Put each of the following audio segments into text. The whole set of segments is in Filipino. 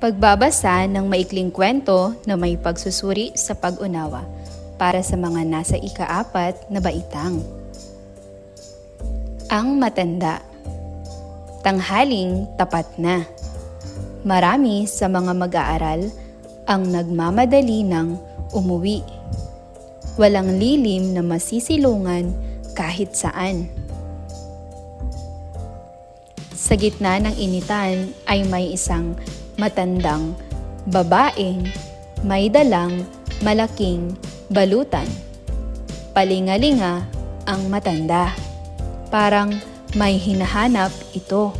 Pagbabasa ng maikling kwento na may pagsusuri sa pag-unawa para sa mga nasa ikaapat na baitang. Ang matanda Tanghaling tapat na. Marami sa mga mag-aaral ang nagmamadali ng umuwi. Walang lilim na masisilungan kahit saan. Sa gitna ng initan ay may isang matandang babaeng may dalang malaking balutan. Palingalinga ang matanda. Parang may hinahanap ito.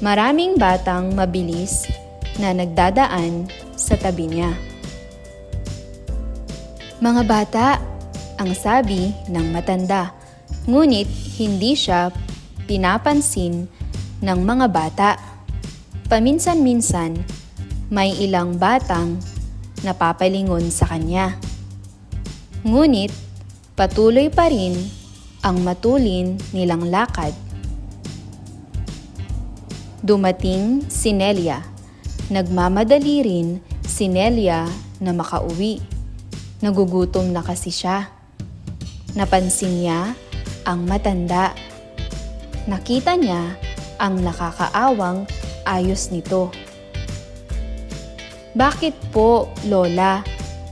Maraming batang mabilis na nagdadaan sa tabi niya. Mga bata, ang sabi ng matanda, ngunit hindi siya pinapansin ng mga bata. Paminsan-minsan, may ilang batang napapalingon sa kanya. Ngunit patuloy pa rin ang matulin nilang lakad. Dumating si Nelia. Nagmamadali rin si Nelia na makauwi. Nagugutom na kasi siya. Napansin niya ang matanda. Nakita niya ang nakakaawang ayos nito. Bakit po, Lola?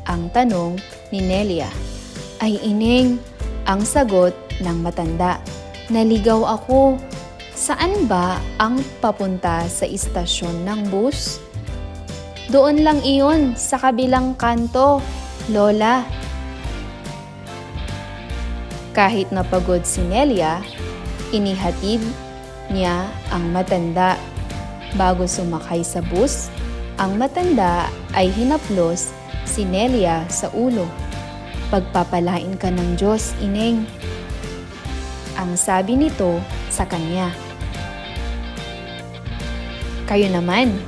Ang tanong ni Nelia. Ay ining, ang sagot ng matanda. Naligaw ako. Saan ba ang papunta sa istasyon ng bus? Doon lang iyon sa kabilang kanto, Lola. Kahit napagod si Nelia, inihatid niya ang matanda. Bago sumakay sa bus, ang matanda ay hinaplos si Nelia sa ulo. Pagpapalain ka ng Diyos, Ineng. Ang sabi nito sa kanya. Kayo naman,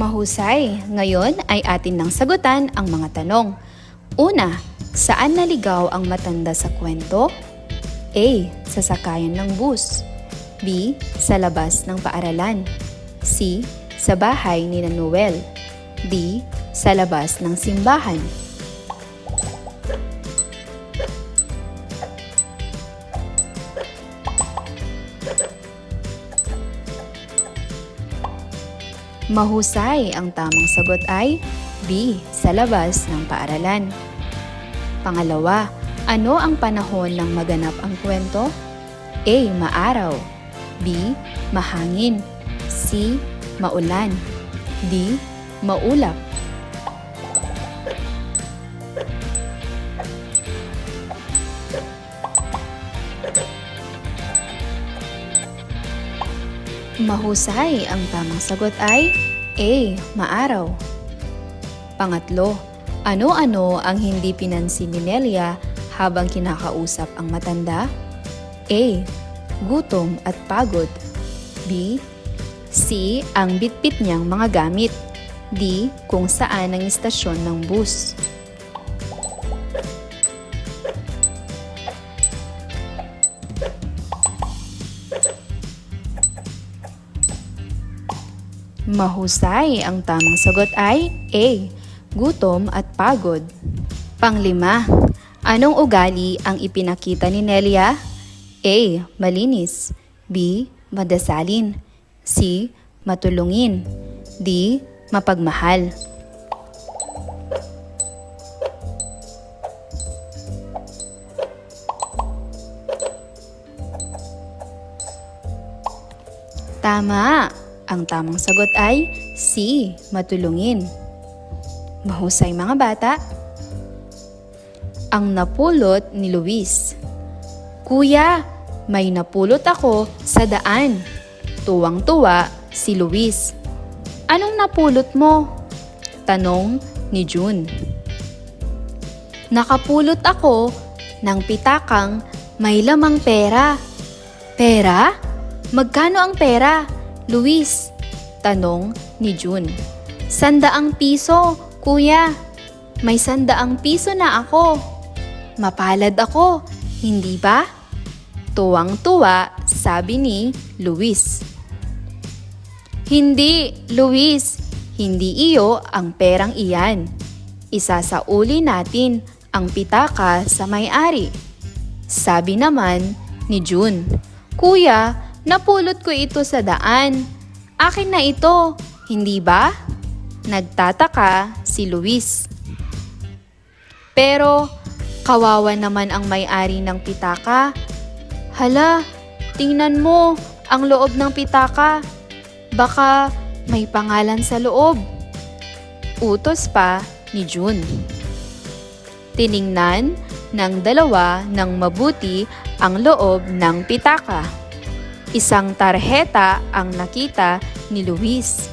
Mahusay. Ngayon ay atin nang sagutan ang mga tanong. Una, saan naligaw ang matanda sa kwento? A. Sa sakayan ng bus. B. Sa labas ng paaralan. C. Sa bahay ni Noel. D. Sa labas ng simbahan. Mahusay ang tamang sagot ay B. Sa labas ng paaralan. Pangalawa, ano ang panahon ng maganap ang kwento? A. Maaraw B. Mahangin C. Maulan. D. Maulap. Mahusay ang tamang sagot ay A. Maaraw. Pangatlo, ano-ano ang hindi pinansin ni Nelia habang kinakausap ang matanda? A. Gutom at pagod. B. C. Ang bitbit niyang mga gamit. D. Kung saan ang istasyon ng bus. Mahusay ang tamang sagot ay A. Gutom at pagod. Panglima, anong ugali ang ipinakita ni Nelia? A. Malinis. B. Madasalin. C. Matulungin. D. Mapagmahal. Tama! Ang tamang sagot ay C. Matulungin. Mahusay mga bata. Ang napulot ni Luis. Kuya, may napulot ako sa daan. Tuwang-tuwa si Luis. Anong napulot mo? Tanong ni June. Nakapulot ako ng pitakang may lamang pera. Pera? Magkano ang pera? Luis, tanong ni June. Sandaang piso, kuya. May sandaang piso na ako. Mapalad ako, hindi ba? Tuwang-tuwa, sabi ni Luis. Hindi, Luis. Hindi iyo ang perang iyan. Isasauli natin ang pitaka sa may-ari. Sabi naman ni June, Kuya, napulot ko ito sa daan. Akin na ito, hindi ba? Nagtataka si Luis. Pero kawawa naman ang may-ari ng pitaka. Hala, tingnan mo ang loob ng pitaka. Baka may pangalan sa loob. Utos pa ni June. Tiningnan ng dalawa ng mabuti ang loob ng pitaka. Isang tarheta ang nakita ni Luis.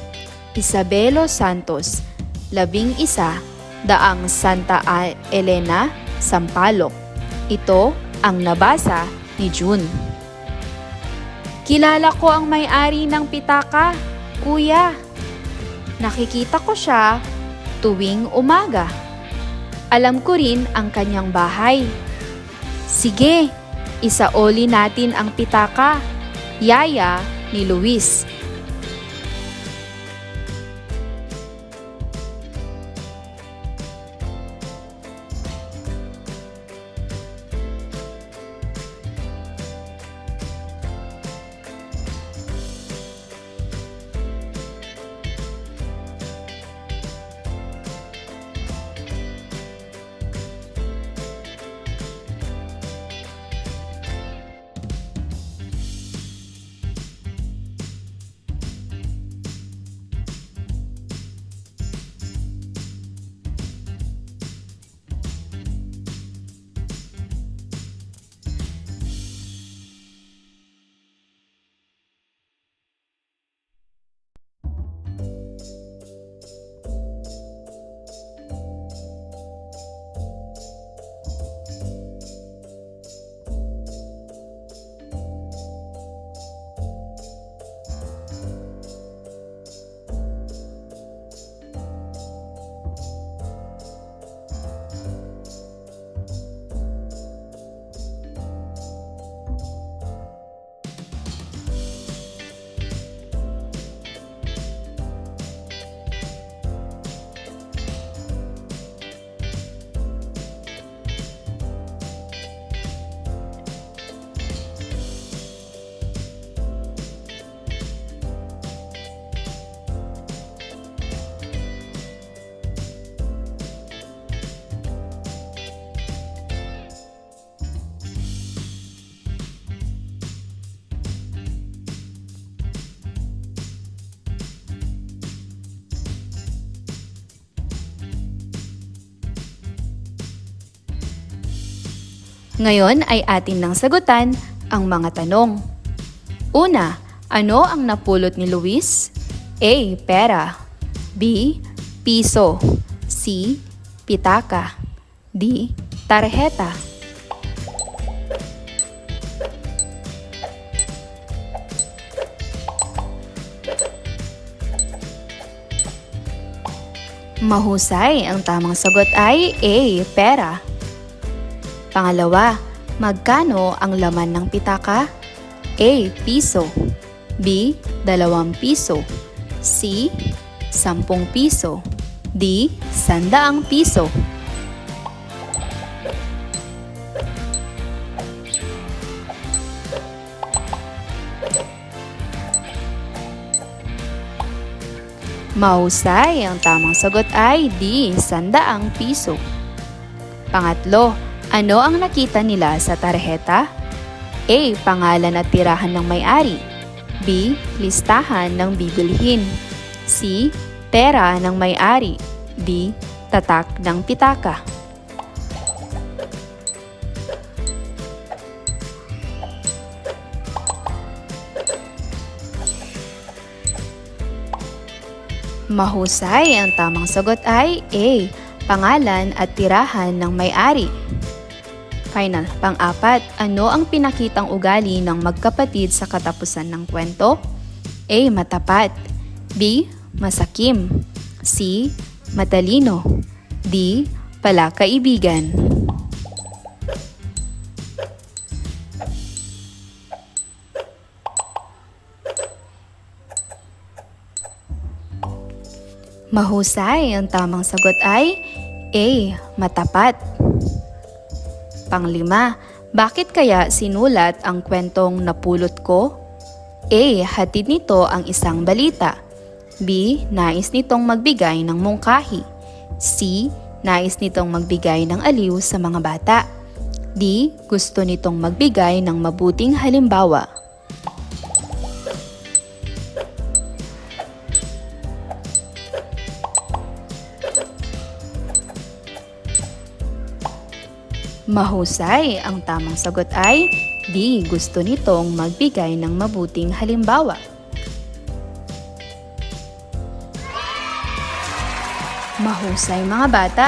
Isabelo Santos, labing isa, daang Santa Elena, Sampaloc. Ito ang nabasa ni June. Kilala ko ang may-ari ng pitaka, kuya. Nakikita ko siya tuwing umaga. Alam ko rin ang kanyang bahay. Sige, isaoli natin ang pitaka. Yaya ni Luis. Ngayon ay atin nang sagutan ang mga tanong. Una, ano ang napulot ni Luis? A. Pera B. Piso C. Pitaka D. Tarjeta Mahusay, ang tamang sagot ay A. Pera. Pangalawa, magkano ang laman ng pitaka? A. Piso B. Dalawang piso C. Sampung piso D. Sandaang piso Mahusay, ang tamang sagot ay D. Sandaang piso. Pangatlo, ano ang nakita nila sa tarheta? A. Pangalan at tirahan ng may-ari. B. Listahan ng bibilhin. C. Pera ng may-ari. D. Tatak ng pitaka. Mahusay, ang tamang sagot ay A. Pangalan at tirahan ng may-ari. Final, pang-apat, ano ang pinakitang ugali ng magkapatid sa katapusan ng kwento? A. Matapat B. Masakim C. Matalino D. Palakaibigan Mahusay, ang tamang sagot ay A. Matapat Panglima, bakit kaya sinulat ang kwentong napulot ko? A. Hatid nito ang isang balita. B. Nais nitong magbigay ng mungkahi. C. Nais nitong magbigay ng aliw sa mga bata. D. Gusto nitong magbigay ng mabuting halimbawa. Mahusay, ang tamang sagot ay D. Gusto nitong magbigay ng mabuting halimbawa. Mahusay mga bata,